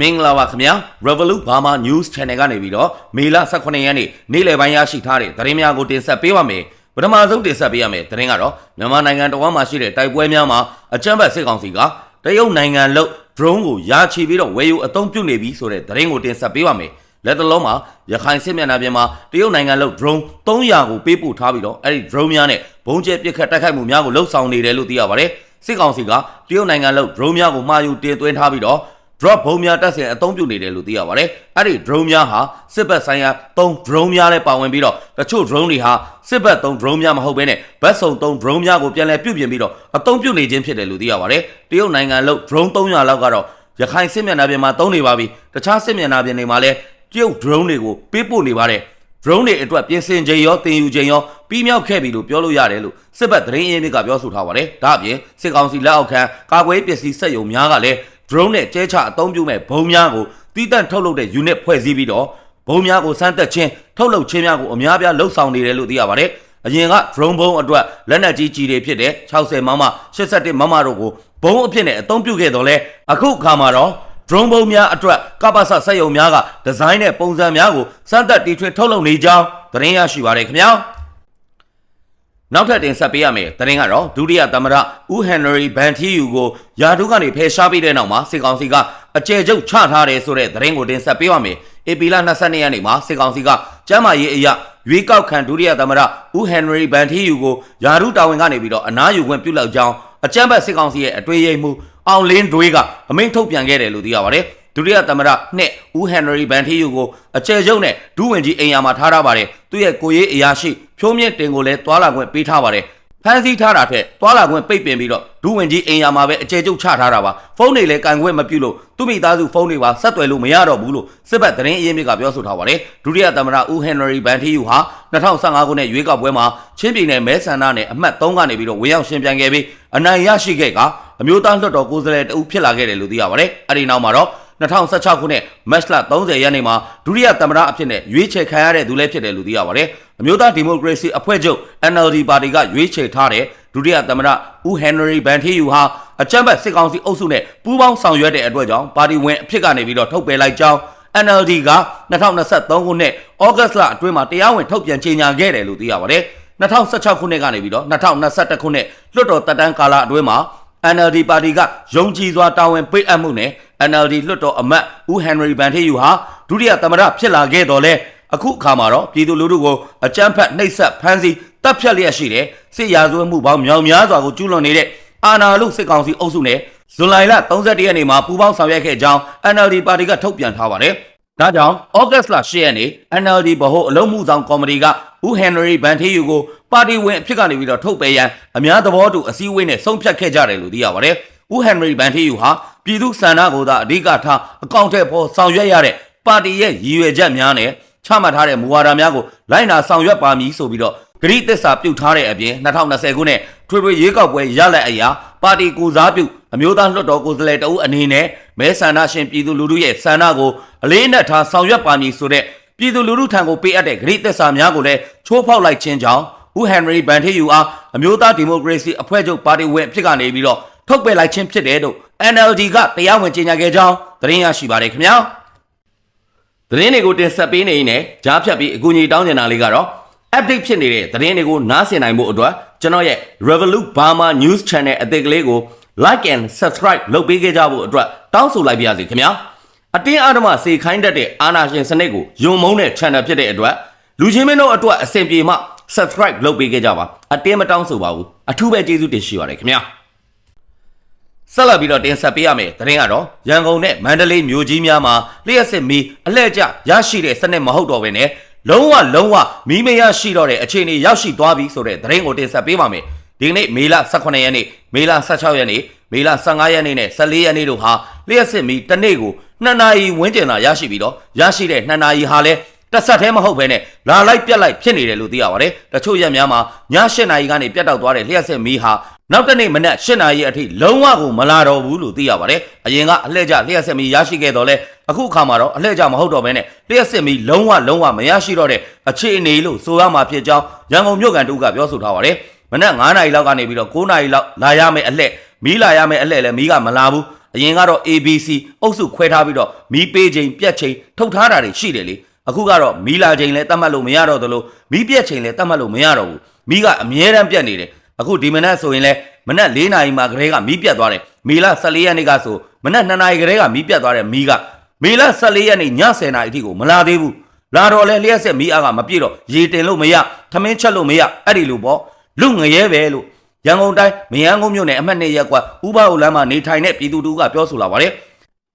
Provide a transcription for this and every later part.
မင်္ဂလာပါခင်ဗျာ Revolut Burma News Channel ကနေပြီးတော့မေလ18ရက်နေ့နေ့လယ်ပိုင်းရရှိထားတဲ့သတင်းများကိုတင်ဆက်ပေးပါမယ်ပထမဆုံးတင်ဆက်ပေးရမယ်သတင်းကတော့မြန်မာနိုင်ငံတော်မှာရှိတဲ့တိုက်ပွဲများမှာအကြမ်းဖက်စစ်ကောင်စီကတရုတ်နိုင်ငံလို့ drone ကိုရာချီပြီးတော့ဝယ်ယူအသုံးပြုနေပြီဆိုတဲ့သတင်းကိုတင်ဆက်ပေးပါမယ်လက်တလုံးမှာရခိုင်စစ်မျက်နှာပြင်မှာတရုတ်နိုင်ငံလို့ drone 300ကိုပေးပို့ထားပြီးတော့အဲ့ဒီ drone များနဲ့ဘုံကျဲပစ်ခတ်တိုက်ခိုက်မှုများကိုလှုပ်ဆောင်နေတယ်လို့သိရပါတယ်စစ်ကောင်စီကတရုတ်နိုင်ငံလို့ drone များကိုမှာယူတင်သွင်းထားပြီးတော့ drop ဘုံများတက်ဆင်အသုံးပြုနေတယ်လို့သိရပါတယ်။အဲ့ဒီ drone များဟာစစ်ဘက်ဆိုင်ရာ3 drone များလည်းပါဝင်ပြီးတော့တချို့ drone တွေဟာစစ်ဘက်3 drone များမဟုတ်ဘဲနဲ့ဘက်စုံ3 drone များကိုပြန်လည်ပြုပြင်ပြီးတော့အသုံးပြုနေခြင်းဖြစ်တယ်လို့သိရပါတယ်။တရုတ်နိုင်ငံလို့ drone 300လောက်ကတော့ရခိုင်စစ်မျက်နှာပြင်မှာသုံးနေပါပြီ။တခြားစစ်မျက်နှာပြင်တွေမှာလည်းတရုတ် drone တွေကိုပေးပို့နေပါတယ်။ drone တွေအတွက်ပြင်ဆင်ချိန်ရောတင်ယူချိန်ရောပြီးမြောက်ခဲ့ပြီလို့ပြောလို့ရတယ်လို့စစ်ဘက်သတင်းရင်းမြစ်ကပြောဆိုထားပါတယ်။ဒါအပြင်စစ်ကောင်စီလက်အောက်ခံကာကွယ်ပစ္စည်းစက်ရုံများကလည်း drone နဲ့ကျဲချအသုံးပြုမဲ့ဘုံများကိုတီးတန့်ထုတ်လုပ်တဲ့ unit ဖွဲ့စည်းပြီးတော့ဘုံများကိုစမ်းသက်ခြင်းထုတ်လုပ်ခြင်းများကိုအများပြားလှုပ်ဆောင်နေတယ်လို့သိရပါတယ်။အရင်က drone ဘုံအတွက်လက်နက်ကြီးကြီးတွေဖြစ်တဲ့60မမ81မမတို့ကိုဘုံအဖြစ်နဲ့အသုံးပြုခဲ့တော့လဲအခုအခါမှာတော့ drone ဘုံများအတွက်ကပ္ပစစက်ရုံများကဒီဇိုင်းနဲ့ပုံစံများကိုစမ်းသက်တီထွင်ထုတ်လုပ်နေကြောင်းသတင်းရရှိပါတယ်ခင်ဗျာ။ နောက်ထပ်တင်ဆက်ပေးရမယ်တရင်ကတော့ဒုတိယသမ္မတဦးဟန်နရီဘန်ထီယူကိုယာဒုကနေဖယ်ရှားပြီးတဲ့နောက်မှာစစ်ကောင်စီကအကြဲကျုပ်ချထားတယ်ဆိုတဲ့တရင်ကိုတင်ဆက်ပေးရမယ်အေပီလာ22ရက်နေ့မှာစစ်ကောင်စီကကျမ်းမာရေးအရာရွေးကောက်ခံဒုတိယသမ္မတဦးဟန်နရီဘန်ထီယူကိုယာဒုတာဝန်ကနေပြီးတော့အနားယူခွင့်ပြုလောက်ကြောင်းအကြမ်းဖက်စစ်ကောင်စီရဲ့အတွေ့အကြုံမှုအောင်လင်းတွေးကအမိန့်ထုတ်ပြန်ခဲ့တယ်လို့သိရပါတယ် ဒုတိယသမ္မတနှစ်ဦးဟန်နရီဘန်ထီယူကိုအကျယ်ချုပ်နဲ့ဒုဝင်ကြီးအိမ်ယာမှာထားထားပါတယ်သူ့ရဲ့ကိုရေးအရာရှိဖြိုးမြင့်တင်ကိုလည်းတွာလာခွင့်ပေးထားပါတယ်ဖမ်းဆီးထားတာထက်တွာလာခွင့်ပိတ်ပင်ပြီးတော့ဒုဝင်ကြီးအိမ်ယာမှာပဲအကျယ်ချုပ်ချထားတာပါဖုန်းတွေလည်းကန်ခွင့်မပြုလို့သူ့မိသားစုဖုန်းတွေပါဆက်သွယ်လို့မရတော့ဘူးလို့စစ်ဘက်သတင်းအရင်းမြစ်ကပြောဆိုထားပါတယ်ဒုတိယသမ္မတဦးဟန်နရီဘန်ထီယူဟာ2015ခုနှစ်ရွေးကောက်ပွဲမှာချင်းပြည်နယ်မဲဆန္ဒနယ်အမှတ်3ကနေပြီးတော့ဝင်ရောက်ရှင်ပြိုင်ခဲ့ပြီးအနိုင်ရရှိခဲ့ကအမျိုးသားလွှတ်တော်ကိုယ်စားလှယ်တဦးဖြစ်လာခဲ့တယ်လို့သိရပါတယ်အဲဒီနောက်မှာတော့ 2016ခုနှစ်မတ်လ30ရက်နေ့မှာဒုတိယသမ္မတအဖြစ်နဲ့ရွေးချယ်ခံရတဲ့သူလည်းဖြစ်တယ်လို့သိရပါတယ်။အမျိုးသားဒီမိုကရေစီအဖွဲ့ချုပ် NLD ပါတီကရွေးချယ်ထားတဲ့ဒုတိယသမ္မတဦးဟန်နရီဘန်ထီယူဟာအကြမ်းဖက်စစ်ကောင်စီအုပ်စုနဲ့ပူးပေါင်းဆောင်ရွက်တဲ့အတွက်ကြောင့်ပါတီဝင်အဖြစ်ကနေပြီးတော့ထုတ်ပယ်လိုက်ကြောင်း NLD က2023ခုနှစ်ဩဂတ်လအတွင်းမှာတရားဝင်ထုတ်ပြန်ကြေညာခဲ့တယ်လို့သိရပါတယ်။2016ခုနှစ်ကနေပြီးတော့2021ခုနှစ်လွှတ်တော်တက်တန်းကာလအတွင်းမှာ NLD ပါတီကယုံကြည်စွာတာဝန်ပေးအပ်မှုနဲ့ NLD လွှတ်တော်အမတ်ဦးဟန်နရီဘန်ထေယူဟာဒုတိယသမ္မတဖြစ်လာခဲ့တော်လဲအခုအခါမှာတော့ပြည်သူလူထုကိုအကြမ်းဖက်နှိပ်စက်ဖမ်းဆီးတပ်ဖြတ်လျက်ရှိတဲ့စစ်ရာဇဝတ်မှုပေါင်းမြောင်များစွာကိုကျူးလွန်နေတဲ့အာဏာလုစစ်ကောင်စီအုပ်စုနဲ့ဇွန်လလ31ရက်နေ့မှာပူးပေါင်းဆောင်ရွက်ခဲ့ကြောင်း NLD ပါတီကထုတ်ပြန်ထားပါတယ်။ဒါကြောင့်ဩဂတ်စ်လ10ရက်နေ့ NLD ဗဟိုအလုံးမှုဆောင်ကော်မတီကဦးဟန်နရီဘန်ထေယူကိုပါတီဝင်အဖြစ်ကနေပြီးတော့ထုတ်ပယ်ရန်အများသဘောတူအစည်းအဝေးနဲ့ဆုံးဖြတ်ခဲ့ကြတယ်လို့သိရပါတယ်။ဦးဟန်နရီဘန်ထေယူဟာ ပြည်သူစန္ဒကိုသာအဓိကထားအကောင့်ထဲပေါ်ဆောင်ရွက်ရတဲ့ပါတီရဲ့ရည်ရွယ်ချက်များနဲ့ချမှတ်ထားတဲ့မူဝါဒများကိုလိုက်နာဆောင်ရွက်ပါမည်ဆိုပြီးတော့ဂရိသစ္စာပြုတ်ထားတဲ့အပြင်2020ခုနှစ်ထွေထွေရွေးကောက်ပွဲရလဒ်အရာပါတီကိုစားပြုအမျိုးသားလွှတ်တော်ကိုယ်စားလှယ်တအုပ်အနေနဲ့မဲဆန္ဒရှင်ပြည်သူလူထုရဲ့ဆန္ဒကိုအလေးအနက်ထားဆောင်ရွက်ပါမည်ဆိုတဲ့ပြည်သူလူထုထံကိုပေးအပ်တဲ့ဂရိသစ္စာများကိုလည်းချိုးဖောက်လိုက်ခြင်းကြောင့်ဦးဟန်နရီဘန်ထေယူအားအမျိုးသားဒီမိုကရေစီအဖွဲ့ချုပ်ပါတီဝင်အဖြစ်ကနေပြီးတော့ထုတ်ပယ်လိုက်ခြင်းဖြစ်တယ်လို့ NLD ကတရားဝင်ကြေညာခဲ့ကြောင်းသတင်းရရှိပါတယ်ခင်ဗျာသတင်းတွေကိုတင်ဆက်ပေးနေရင်လည်းကြားဖြတ်ပြီးအကူအညီတောင်းနေတာလေးကတော့ update ဖြစ်နေတဲ့သတင်းတွေကိုနားဆင်နိုင်ဖို့အတွက်ကျွန်တော်ရဲ့ Revolut Burma News Channel အသစ်ကလေးကို like and subscribe လုပ်ပေးခဲ့ကြဖို့အတွက်တောင်းဆိုလိုက်ပါရစေခင်ဗျာအတင်းအဓမ္မစေခိုင်းတတ်တဲ့အာဏာရှင်စနစ်ကိုယုံမုန်းတဲ့ channel ဖြစ်တဲ့အတွက်လူချင်းမင်းတို့အတွက်အဆင်ပြေမှ subscribe လုပ်ပေးခဲ့ကြပါအတင်းမတောင်းဆိုပါဘူးအထူးပဲကျေးဇူးတင်ရှိပါတယ်ခင်ဗျာ ဆက်လက်ပြီးတော့တင်ဆက်ပေးရမယ်သတင်းကတော့ရန်ကုန်နဲ့မန္တလေးမြို့ကြီးများမှာလျှက်စစ်မီအလှည့်ကျရရှိတဲ့စနစ်မဟုတ်တော့ဘဲနဲ့လုံးဝလုံးဝမီးမရရှိတော့တဲ့အခြေအနေရောက်ရှိသွားပြီဆိုတဲ့သတင်းကိုတင်ဆက်ပေးပါမယ်ဒီကနေ့မေလ18ရက်နေ့မေလ16ရက်နေ့မေလ15ရက်နေ့နဲ့14ရက်နေ့တို့ဟာလျှက်စစ်မီတစ်နေ့ကို2နာရီဝန်းကျင်သာရရှိပြီးတော့ရရှိတဲ့2နာရီဟာလည်းတက်ဆက်သေးမဟုတ်ဘဲနဲ့လာလိုက်ပြက်လိုက်ဖြစ်နေတယ်လို့သိရပါတယ်တချို့ရက်များမှာည7နာရီကနေပြတ်တောက်သွားတဲ့လျှက်စစ်မီဟာ နောက်တနေ့မနက်၈နာရီအထိလုံးဝကိုမလာတော့ဘူးလို့သိရပါတယ်။အရင်ကအလှည့်ကျလျှက်စစ်မီရရှိခဲ့တော့လဲအခုအခါမှာတော့အလှည့်ကျမဟုတ်တော့ဘဲနဲ့လျှက်စစ်မီလုံးဝလုံးဝမရရှိတော့တဲ့အခြေအနေလို့ဆိုရမှာဖြစ်ကြောင်းရန်ကုန်မြို့ကန်တူကပြောဆိုထားပါတယ်။မနက်9နာရီလောက်ကနေပြီးတော့9နာရီလောက်လာရမယ့်အလှည့်မီးလာရမယ့်အလှည့်လည်းမီးကမလာဘူးအရင်ကတော့ ABC အုပ်စုခွဲထားပြီးတော့မီးပေးချိန်ပြက်ချိန်ထုတ်ထားတာတွေရှိတယ်လေအခုကတော့မီးလာချိန်လည်းတတ်မှတ်လို့မရတော့သလိုမီးပြက်ချိန်လည်းတတ်မှတ်လို့မရတော့ဘူးမီးကအမြဲတမ်းပြက်နေတယ် အခုဒီမနက်ဆိုရင်လည်းမနက်၄နာရီမှာကလေးကမီးပြတ်သွားတယ်မေလ14ရက်နေ့ကဆိုမနက်2နာရီကလေးကမီးပြတ်သွားတယ်မီးကမေလ14ရက်နေ့ည10နာရီအထိကိုမလာသေးဘူးလာတော့လဲလျှက်ဆက်မီးအားကမပြည့်တော့ရေတင်လို့မရထမင်းချက်လို့မရအဲ့ဒီလိုပေါ့လူငရဲပဲလို့ရန်ကုန်တိုင်းမယန်းကုန်းမြို့နယ်အမှတ်2ရပ်ကွက်ဥပဟုတ်လမ်းမှာနေထိုင်တဲ့ပြည်သူတူကပြောဆိုလာပါတယ်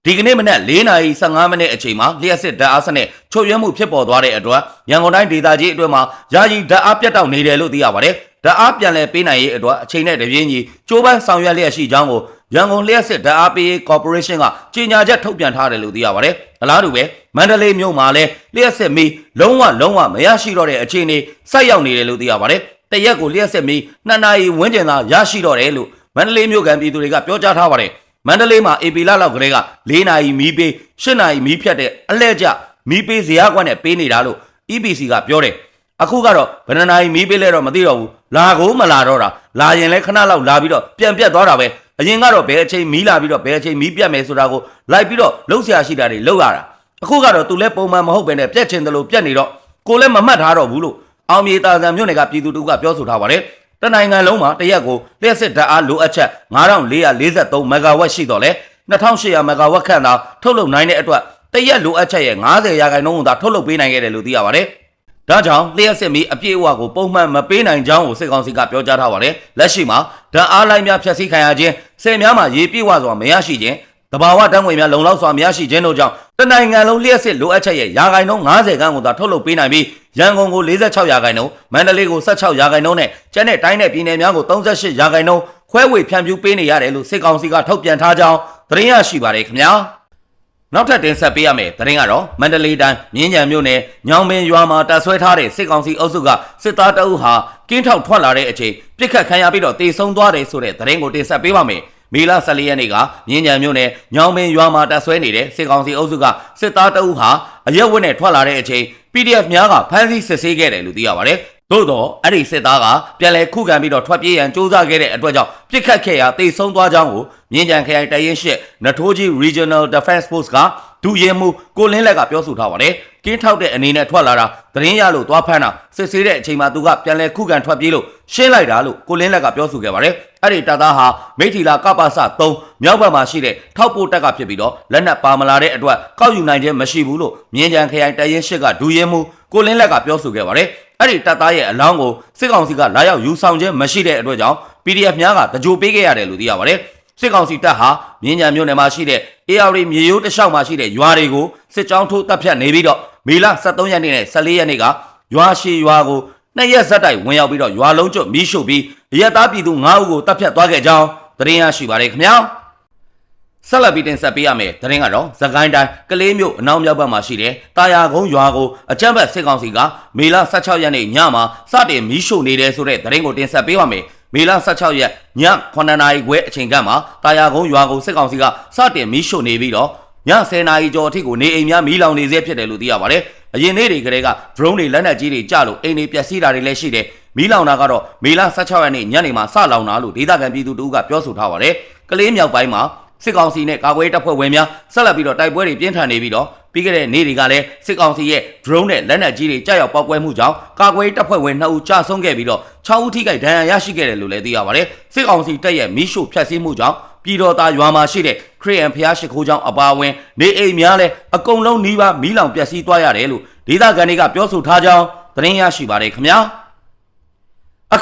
ဒီကနေ့မနက်၄နာရီ15မိနစ်အချိန်မှာလျှက်စစ်ဓာတ်အားစနစ်ချုပ်ရွံ့မှုဖြစ်ပေါ်သွားတဲ့အတွက်ရန်ကုန်တိုင်းဒေသကြီးအတွင်းမှာယာယီဓာတ်အားပြတ်တောက်နေတယ်လို့သိရပါတယ် ဓာတ်အားပြန်လည်ပေးနိုင်ရေးအတွက်အချိန်နဲ့တပြေးညီကြိုးပမ်းဆောင်ရွက်လျက်ရှိကြောင်းကိုရန်ကုန်လျှက်စစ်ဓာတ်အားပေးရေးကော်ပိုရေးရှင်းကကြေညာချက်ထုတ်ပြန်ထားတယ်လို့သိရပါတယ်အလားတူပဲမန္တလေးမြို့မှာလည်းလျှက်စစ်မီလုံးဝလုံးဝမရရှိတော့တဲ့အခြေအနေဆိုက်ရောက်နေတယ်လို့သိရပါတယ်တရက်ကိုလျှက်စစ်မီနှစ်နာရီဝန်းကျင်သာရရှိတော့တယ်လို့မန္တလေးမြို့ကပြည်သူတွေကပြောကြားထားပါတယ်မန္တလေးမှာအေပီလာလောက်ကလေးက၄နာရီမီးပေး၈နာရီမီးဖြတ်တဲ့အလဲကျမီးပေးဇရာကွက်နဲ့ပေးနေတာလို့ EPC ကပြောတယ် အခုကတော့ဘယ်နှနာရီမီးပေးလဲတော့မသိတော့ဘူးလာကိုမလာတော့တာလာရင်လည်းခဏလောက်လာပြီးတော့ပြန်ပြတ်သွားတာပဲအရင်ကတော့ဘယ်အချိန်မီးလာပြီးတော့ဘယ်အချိန်မီးပြတ်မယ်ဆိုတာကိုလိုက်ပြီးတော့လှုပ်ရှားရှိတာတွေလှုပ်ရတာအခုကတော့သူလည်းပုံမှန်မဟုတ်ပဲနဲ့ပြက်ချင်တယ်လို့ပြက်နေတော့ကိုလည်းမမှတ်ထားတော့ဘူးလို့အောင်မြေတာဆန်မြို့နယ်ကပြည်သူတို့ကပြောဆိုထားပါတယ်တနိုင်ငံလုံးမှာတရက်ကိုလျှက်စစ်ဓာတ်အားလိုအပ်ချက်9443မဂါဝက်ရှိတော့လဲ2800မဂါဝက်ခန့်သာထုတ်လုပ်နိုင်တဲ့အတွက်တရက်လိုအပ်ချက်ရဲ့90ရာခိုင်နှုန်းကိုသာထုတ်လုပ်ပေးနိုင်ခဲ့တယ်လို့သိရပါတယ်။ ဒါကြောင့်လျှက်စစ်မီအပြည့်အဝကိုပုံမှန်မပေးနိုင်ကြောင်းကိုစစ်ကောင်စီကပြောကြားထားပါတယ်။လက်ရှိမှာဓာတ်အားလိုင်းများဖျက်ဆီးခံရခြင်းဆယ်များမှာရေပြည့်ဝစွာမရရှိခြင်းတဘာဝတန်းငွေများလုံလောက်စွာမရရှိခြင်းတို့ကြောင့်တနိုင်ငံလုံးလျှက်စစ်လိုအပ်ချက်ရဲ့ရာခိုင်နှုန်း90ခန်းကိုသာထုတ်လုပ်ပေးနိုင်ပြီးရန်ကုန်ကို46ရာခိုင်နှုန်းမန္တလေးကို16ရာခိုင်နှုန်းနဲ့ကျန်တဲ့တိုင်းနယ်ပြည်နယ်များကို38ရာခိုင်နှုန်းခွဲဝေဖြန့်ဖြူးပေးနေရတယ်လို့စစ်ကောင်စီကထုတ်ပြန်ထားကြောင်းသတင်းရရှိပါတယ်ခင်ဗျာ နောက်ထပ်တင်ဆက်ပေးရမယ်သတင်းကတော့မန္တလေးတိုင်းမြင်းကြံမြို့နယ်ညောင်ပင်ရွာမှာတပ်ဆွဲထားတဲ့စစ်ကောင်စီအုပ်စုကစစ်သားတအုပ်ဟာကင်းထောက်ထွက်လာတဲ့အချိန်ပြစ်ခတ်ခံရပြီးတော့တေဆုံးသွားတယ်ဆိုတဲ့သတင်းကိုတင်ဆက်ပေးပါမယ်မေလ14ရက်နေ့ကမြင်းကြံမြို့နယ်ညောင်ပင်ရွာမှာတပ်ဆွဲနေတဲ့စစ်ကောင်စီအုပ်စုကစစ်သားတအုပ်ဟာအရက်ဝတ်နဲ့ထွက်လာတဲ့အချိန် PDF များကဖမ်းဆီးစစ်ဆေးခဲ့တယ်လို့သိရပါတယ်။သို့တော့အဲ့ဒီစစ်သားကပြန်လည်ခုခံပြီးတော့ထွက်ပြေးရန်စူးစမ်းခဲ့တဲ့အတွက်ကြောင့်ပြစ်ခတ်ခဲ့ရာတိတ်ဆုံးသွားကြောင်းကိုမြင်းကြံခရိုင်တရင်ရှစ်နထိုးကြီး Regional Defense Force ကဒုရဲမှုကိုလင်းလက်ကပြောဆိုထားပါတယ်။ကင်းထောက်တဲ့အနေနဲ့ထွက်လာတာသတင်းရလို့သွားဖမ်းတာစစ်ဆေးတဲ့အချိန်မှာသူကပြန်လည်ခုခံထွက်ပြေးလို့ရှင်းလိုက်တာလို့ကိုလင်းလက်ကပြောဆိုခဲ့ပါတယ်။အဲ့ဒီတပ်သားဟာမိထီလာကပ္ပစ3မြောက်ဘက်မှာရှိတဲ့ထောက်ပို့တက်ကဖြစ်ပြီးတော့လက်နက်ပါမလာတဲ့အတွက်ကောက်ယူနိုင်ခြင်းမရှိဘူးလို့မြင်းကြံခရိုင်တရင်ရှစ်ကဒုရဲမှုကိုလင်းလက်ကပြောဆိုခဲ့ပါတယ်။အဲ့ဒီတပ်သားရဲ့အလောင်းကိုစစ်ကောင်စီကလာရောက်ယူဆောင်ခြင်းမရှိတဲ့အတွက်ကြောင့် PDF များကတကြိုပေးခဲ့ရတယ်လို့သိရပါတယ်။ စစ်ကောင်စီတပ်ဟာမြင်းကြံမြို့နယ်မှာရှိတဲ့ AR မြေရိုးတစ်လျှောက်မှာရှိတဲ့ရွာတွေကိုစစ်ကြောင်းထိုးတပ်ဖြတ်နေပြီးတော့မေလ23ရက်နေ့နဲ့14ရက်နေ့ကရွာရှိရွာကိုနှစ်ရက်ဇက်တိုက်ဝင်ရောက်ပြီးတော့ရွာလုံးကျွတ်မီးရှို့ပြီးအရက်သားပြည်သူ9ဦးကိုတပ်ဖြတ်သွားခဲ့ကြောင်းသတင်းရရှိပါတယ်ခင်ဗျာ။ဆက်လက်ပြီးတင်ဆက်ပေးရမယ်သတင်းကတော့သခိုင်းတိုင်းကလေးမြို့အနောက်မြောက်ဘက်မှာရှိတဲ့တာယာကုန်းရွာကိုအကြမ်းဖက်စစ်ကောင်စီကမေလ16ရက်နေ့ညမှာစတင်မီးရှို့နေတယ်ဆိုတဲ့သတင်းကိုတင်ဆက်ပေးပါမယ် မေလ16ရက်ည9နာရီခွဲအချိန်ကမှတာယာကုန်းရွာကိုစစ်ကောင်စီကစတင်မီးရှို့နေပြီးတော့ည10နာရီကျော်အထိကိုနေအိမ်များမီးလောင်နေစေဖြစ်တယ်လို့သိရပါတယ်အရင်နေ့တွေကတည်းက drone တွေလက်နက်ကြီးတွေကြလို့အိမ်တွေပျက်စီးတာတွေလည်းရှိတယ်မီးလောင်တာကတော့မေလ16ရက်နေ့ညနေမှာစလောင်တာလို့ဒေသခံပြည်သူတို့ကပြောဆိုထားပါတယ်ကလေးမြောက်ပိုင်းမှာ စစ်ကောင်စီနဲ့ကာကွယ်တပ်ဖွဲ့ဝင်များဆက်လက်ပြီးတော့တိုက်ပွဲတွေပြင်းထန်နေပြီးတော့ပြီးခဲ့တဲ့နေ့တွေကလည်းစစ်ကောင်စီရဲ့ drone နဲ့လက်နက်ကြီးတွေကြောက်ရောက်ပောက်ကွဲမှုကြောင့်ကာကွယ်တပ်ဖွဲ့ဝင်2ဦးကြာဆုံးခဲ့ပြီးတော့6ဦးထိခိုက်ဒဏ်ရာရရှိခဲ့တယ်လို့လည်းသိရပါတယ်စစ်ကောင်စီတပ်ရဲ့မီးရှို့ဖျက်ဆီးမှုကြောင့်ပြည်တော်သားရွာမှာရှိတဲ့ခရီးယန်ဖျားရှိခိုးကြောင်းအပါအဝင်နေအိမ်များလည်းအကုန်လုံးနှီးပါမီးလောင်ပျက်စီးသွားရတယ်လို့ဒေသခံတွေကပြောဆိုထားကြောင်းသတင်းရရှိပါတယ်ခင်ဗျာ